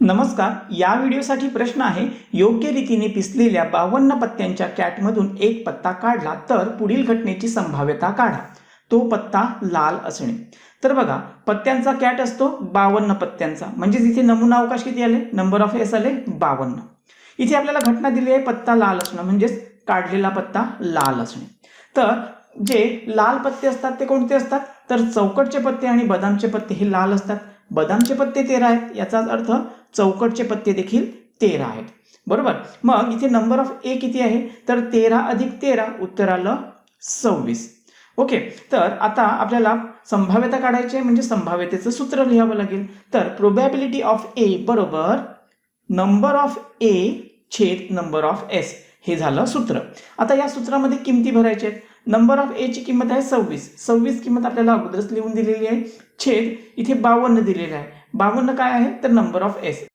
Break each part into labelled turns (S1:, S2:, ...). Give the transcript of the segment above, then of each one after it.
S1: नमस्कार या व्हिडिओसाठी प्रश्न आहे योग्य रीतीने पिसलेल्या बावन्न पत्त्यांच्या कॅटमधून एक पत्ता काढला तर पुढील घटनेची संभाव्यता काढा. तो पत्ता लाल असणे. तर बघा पत्त्यांचा कॅट असतो बावन्न पत्त्यांचा. म्हणजेच इथे नमुना अवकाश किती आले? नंबर ऑफ एस आले बावन्न. इथे आपल्याला घटना दिली आहे पत्ता लाल असणं. म्हणजेच काढलेला पत्ता लाल असणे. तर जे लाल पत्ते असतात ते कोणते असतात? तर चौकटचे पत्ते आणि बदामचे पत्ते हे लाल असतात. बदामचे पत्ते तेरा आहेत याचाच अर्थ चौकटचे पत्ते देखील तेरा आहेत. बरोबर? मग इथे नंबर ऑफ ए किती आहे? तर तेरा अधिक तेरा उत्तर आलं सव्वीस. ओके तर आता आपल्याला संभाव्यता काढायची आहे म्हणजे संभाव्यतेचं सूत्र लिहावं लागेल. तर प्रोबॅबिलिटी ऑफ ए बरोबर नंबर ऑफ ए छेद नंबर ऑफ एस हे झालं सूत्र. आता या सूत्रामध्ये किमती भरायच्या आहेत. नंबर ऑफ एची किंमत आहे सव्वीस. सव्वीस किंमत आपल्याला अगोदरच लिहून दिलेली आहे. छेद इथे बावन्न दिलेलं आहे. बावन्न काय आहे? तर number of S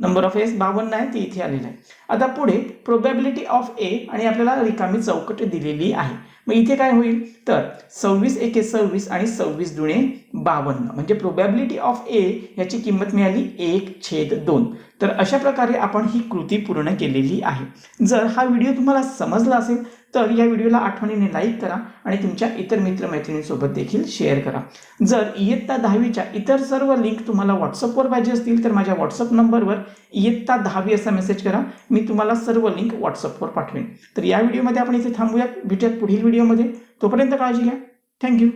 S1: number of S बावन्न आहे ती इथे आलेलं आहे. आता पुढे प्रोबॅबिलिटी ऑफ ए आणि आपल्याला रिकामी चौकट दिलेली आहे. मग इथे काय होईल? तर सव्वीस एके सव्वीस आणि सव्वीस दुणे बावन्न. म्हणजे प्रोबॅबिलिटी ऑफ ए याची किंमत मिळाली एक छेद दोन. तर अशा प्रकारे आपण ही कृती पूर्ण केलेली आहे. जर हा व्हिडिओ तुम्हाला समजला असेल तर या व्हिडिओला आठवणीने लाईक करा आणि तुमच्या इतर मित्रमैत्रिणींसोबत देखील शेअर करा. जर इयत्ता दहावीच्या इतर सर्व लिंक तुम्हाला व्हॉट्सअपवर पाहिजे असतील तर माझ्या व्हॉट्सअप नंबरवर इयत्ता दहावी असा मेसेज करा. मी तुम्हाला सर्व लिंक व्हॉट्सअपवर पाठवेन. तर या व्हिडिओमध्ये आपण इथे थांबूयात. भेटूयात पुढील व्हिडिओमध्ये तोपर्यंत काळजी घ्या. थँक्यू